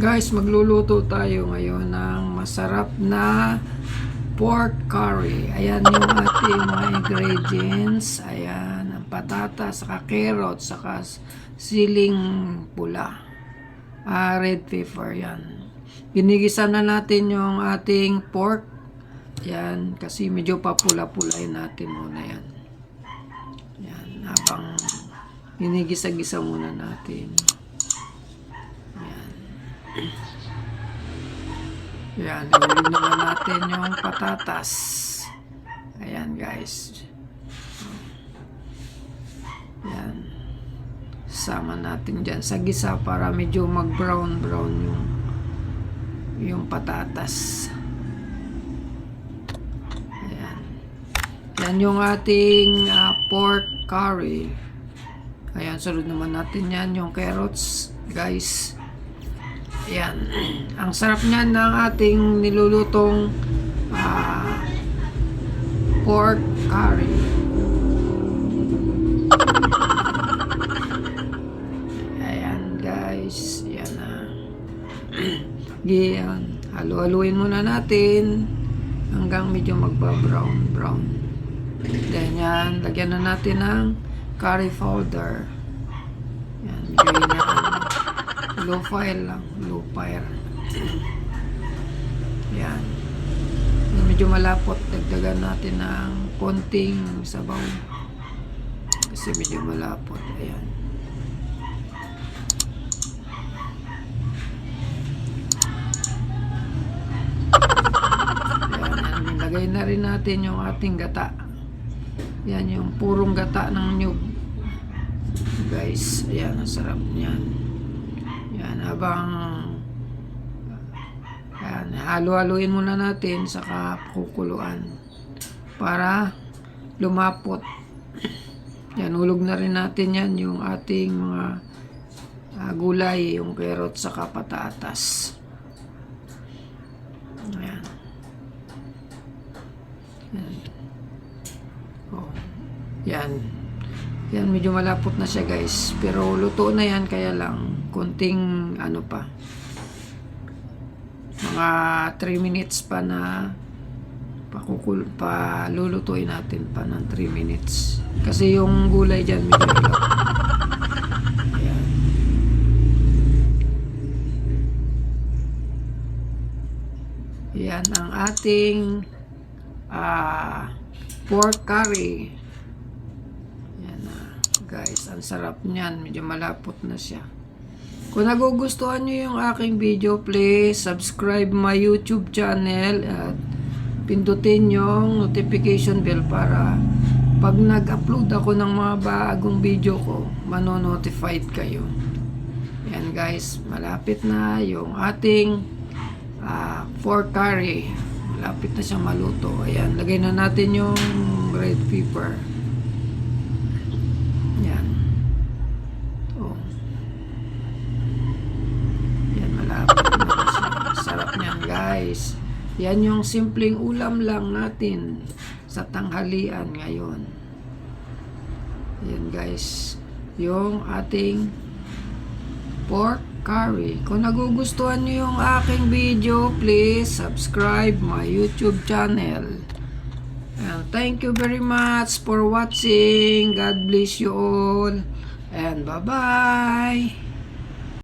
Guys, magluluto tayo ngayon ng masarap na pork curry. Ayan yung ating mga ingredients. Ayan, ang patata, saka carrot, saka siling pula. Ah, red pepper, yan. Ginigisa na natin yung ating pork. Yan, kasi medyo papula-pulain natin muna yan. Yan, habang ginigisa-gisa muna natin. Yan, ilagay naman natin yung patatas. Ayan guys. Yan. Sama natin dyan sa gisa para medyo mag-brown brown yung yung patatas. Ayan. Yan yung ating ah, pork curry. Ayan, sunod naman natin yan yung carrots, guys. Ayan. Ang sarap niyan ng ating nilulutong ah, pork curry. Ayan guys. Yan na. Yan. Halu-haluin muna natin hanggang medyo magba-brown brown. Then yan, lagyan na natin ng curry powder. Yan, medyo low fire lang. Low fire. Yan. Medyo malapot. Dagdagan natin ng konting sabaw. Kasi medyo malapot. Ayan. Ayan, nilagay na rin natin yung ating gata. Yan yung purong gata ng nyug. Guys ayan ang sarap niyan yan, habang yan, halo-haloin muna natin saka kukuluan para lumapot. Yan, hulog na rin natin yan yung ating mga ah, gulay, yung carrot saka patatas. Ayan. Yan. Oh. Yan. Yan, medyo malapot na siya guys. Pero luto na yan, kaya lang, konting ano pa. Mga 3 minutes pa na pakukul, pa lulutuin natin pa ng 3 minutes. Kasi yung gulay dyan medyo hilaw. Ayan. Yan ang ating ah, pork curry. Yan na. Guys, ang sarap niyan. Medyo malapot na siya. Kung nagugustuhan nyo yung aking video, please subscribe my YouTube channel at pindutin yung notification bell para pag nag-upload ako ng mga bagong video ko, manonotified kayo. Yan guys, malapit na yung ating ah, pork curry. Malapit na siyang maluto. Ayan, lagay na natin yung red pepper. Yan. Oh. Yan, malapit na siya. Sarap niyan, guys. Yan yung simpleng ulam lang natin sa tanghalian ngayon. Yan, guys. Yung ating pork curry. Kung nagugustuhan nyo yung aking video, please subscribe my YouTube channel. And thank you very much for watching. God bless you all. And bye-bye.